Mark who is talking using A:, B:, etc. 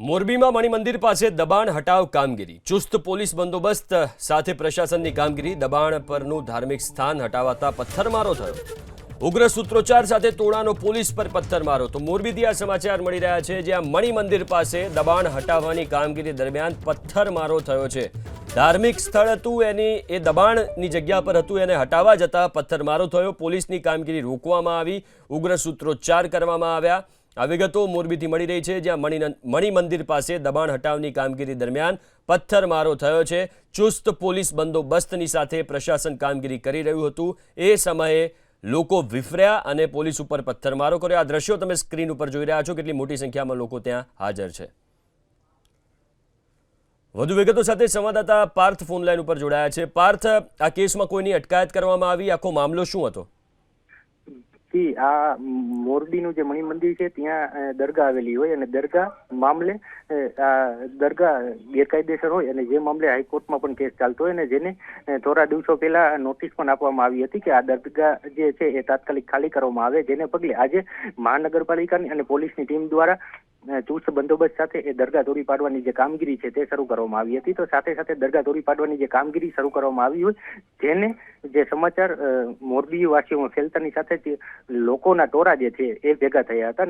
A: મોરબીમાં મણિમંદિર પાસે દબાણ હટાવ કામગીરી. ચુસ્ત પોલીસ બંદોબસ્ત સાથે પ્રશાસનની કામગીરી. દબાણ પરનું ધાર્મિક સ્થાન હટાવાતા પથ્થરમારો થયો. ઉગ્ર સૂત્રોચ્ચાર સાથે તોડાનો પોલીસ પર પથ્થરમારો. તો મોરબીથી આ સમાચાર મળી રહ્યા છે, જ્યાં મણિમંદિર પાસે દબાણ હટાવવાની કામગીરી દરમિયાન પથ્થરમારો થયો છે. ધાર્મિક સ્થળ હતું એની, એ દબાણની જગ્યા પર હતું, એને હટાવવા જતાં પથ્થરમારો થયો. પોલીસની કામગીરી રોકવામાં આવી. ઉગ્ર સૂત્રોચ્ચાર કરવામાં આવ્યા. આ વિગતો મોરબીથી મળી રહી છે, જ્યાં મણિ મંદિર પાસે દબાણ હટાવની કામગીરી દરમિયાન પથ્થરમારો થયો છે. ચુસ્ત પોલીસ બંદોબસ્તની સાથે પ્રશાસન કામગીરી કરી રહ્યું હતું. એ સમયે લોકો વિફર્યા અને પોલીસ ઉપર પથ્થરમારો કર્યો. આ દ્રશ્યો તમે સ્ક્રીન ઉપર જોઈ રહ્યા છો. કેટલી મોટી સંખ્યામાં લોકો ત્યાં હાજર છે. વધુ વિગતો સાથે સંવાદદાતા પાર્થ ફોનલાઈન ઉપર જોડાયા છે. પાર્થ, આ કેસમાં કોઈની અટકાયત કરવામાં આવી? આખો મામલો શું હતો?
B: જી આ મોરબીનું જે મણિ મંદિર છે, ત્યાં દરગાહ આવેલી હોય અને દરગાહ મામલે આ દરગાહ ગેરકાયદેસર હોય અને જે મામલે હાઈકોર્ટમાં પણ કેસ ચાલતો હોય અને જેને થોડા દિવસો પહેલા નોટિસ પણ આપવામાં આવી હતી કે આ દરગાહ જે છે એ તાત્કાલિક ખાલી કરવામાં આવે. જેને પગલે આજે મહાનગરપાલિકાની અને પોલીસની ટીમ દ્વારા ચુસ્ત બંદોબસ્ત સાથે એ દરગાહ તોડી પાડવાની જે કામગીરી છે તે શરૂ કરવામાં આવી હતી. તો સાથે સાથે દરગાહ તોડી પાડવાની જે કામગીરી શરૂ કરવામાં આવી હોય, જેને જે સમાચાર મોરબી વાસીઓમાં ફેલતાની સાથે લોકોના ટોળા જે છે એ ભેગા થયા હતા.